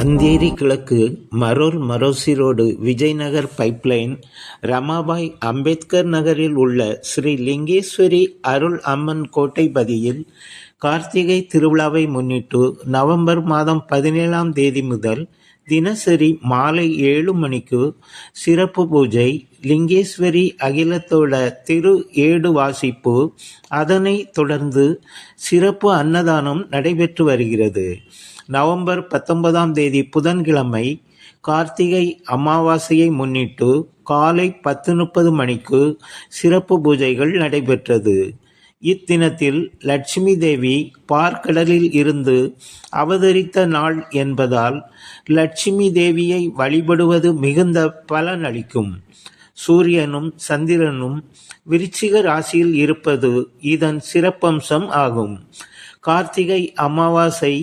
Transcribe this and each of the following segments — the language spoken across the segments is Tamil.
அந்தேரி கிழக்கு மரோர் மரோசி ரோடு விஜய்நகர் பைப்லைன் ரமாபாய் அம்பேத்கர் நகரில் உள்ள ஸ்ரீ லிங்கேஸ்வரி அருள் அம்மன் கோட்டை பதியில் கார்த்திகை திருவிழாவை முன்னிட்டு நவம்பர் மாதம் பதினேழாம் தேதி முதல் தினசரி மாலை ஏழு மணிக்கு சிறப்பு பூஜை லிங்கேஸ்வரி அகிலத்தோட திரு ஏடு வாசிப்பு. அதனைத் தொடர்ந்து சிறப்பு அன்னதானம் நடைபெற்று வருகிறது. நவம்பர் பத்தொன்பதாம் தேதி புதன்கிழமை கார்த்திகை அமாவாசையை முன்னிட்டு காலை பத்து முப்பது மணிக்கு சிறப்பு பூஜைகள் நடைபெற்றது. இத்தினத்தில் லட்சுமி தேவி பார்க்கடலில் இருந்து அவதரித்த நாள் என்பதால் லட்சுமி தேவியை வழிபடுவது மிகுந்த பலனளிக்கும் சூரியனும் சந்திரனும் விருச்சிக ராசியில் இருப்பது இதன் சிறப்பம்சம் ஆகும். கார்த்திகை அமாவாசை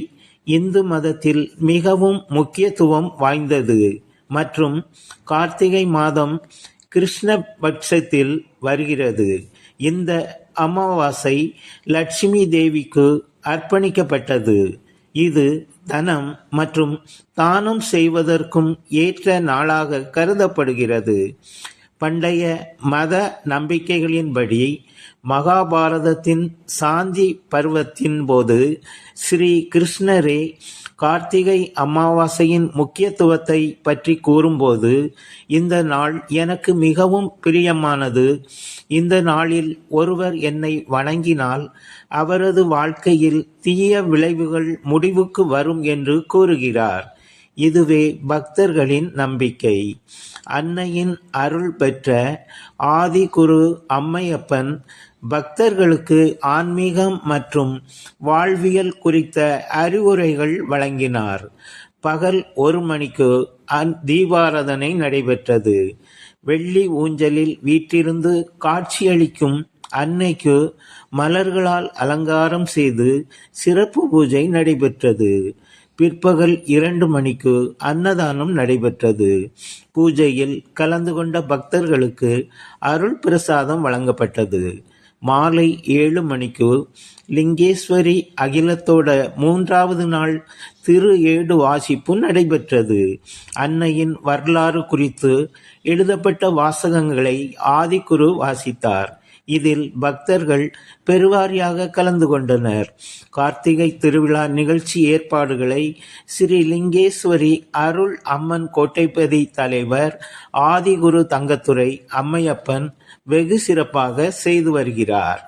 இந்து மதத்தில் மிகவும் முக்கியத்துவம் வாய்ந்தது. மற்றும் கார்த்திகை மாதம் கிருஷ்ண பட்சத்தில் வருகிறது. இந்த அமாவாசை லட்சுமி தேவிக்கு அர்ப்பணிக்கப்பட்டது. இது தனம் மற்றும் தானம் செய்வதற்கும் ஏற்ற நாளாக கருதப்படுகிறது. பண்டைய மத நம்பிக்கைகளின்படி மகாபாரதத்தின் சாந்தி பருவத்தின் போது ஸ்ரீ கிருஷ்ணரே கார்த்திகை அமாவாசையின் முக்கியத்துவத்தை பற்றி கூறும்போது இந்த நாள் எனக்கு மிகவும் பிரியமானது. இந்த நாளில் ஒருவர் என்னை வணங்கினால் அவரது வாழ்க்கையில் தீய விளைவுகள் முடிவுக்கு வரும் என்று கூறுகிறார். இதுவே பக்தர்களின் நம்பிக்கை. அன்னையின் அருள் பெற்ற ஆதிகுரு அம்மையப்பன் பக்தர்களுக்கு ஆன்மீகம் மற்றும் வாழ்வியல் குறித்த அறிவுரைகள் வழங்கினார். பகல் ஒரு மணிக்கு அந் தீபாராதனை நடைபெற்றது. வெள்ளி ஊஞ்சலில் வீட்டிருந்து காட்சியளிக்கும் அன்னைக்கு மலர்களால் அலங்காரம் செய்து சிறப்பு பூஜை நடைபெற்றது. பிற்பகல் இரண்டு மணிக்கு அன்னதானம் நடைபெற்றது. பூஜையில் கலந்து கொண்ட பக்தர்களுக்கு அருள் பிரசாதம் வழங்கப்பட்டது. மாலை ஏழு மணிக்கு லிங்கேஸ்வரி அகிலத்தோட மூன்றாவது நாள் திரு ஏடு வாசிப்பு நடைபெற்றது. அன்னையின் வரலாறு குறித்து எழுதப்பட்ட வாசகங்களை ஆதிக்குரு வாசித்தார். இதில் பக்தர்கள் பெருவாரியாக கலந்து கொண்டனர். கார்த்திகை திருவிழா நிகழ்ச்சி ஏற்பாடுகளை ஸ்ரீ லிங்கேஸ்வரி அருள் அம்மன் கோட்டைப்பதி தலைவர் ஆதிகுரு தங்கத்துறை அம்மையப்பன் வெகு சிறப்பாக செய்து வருகிறார்.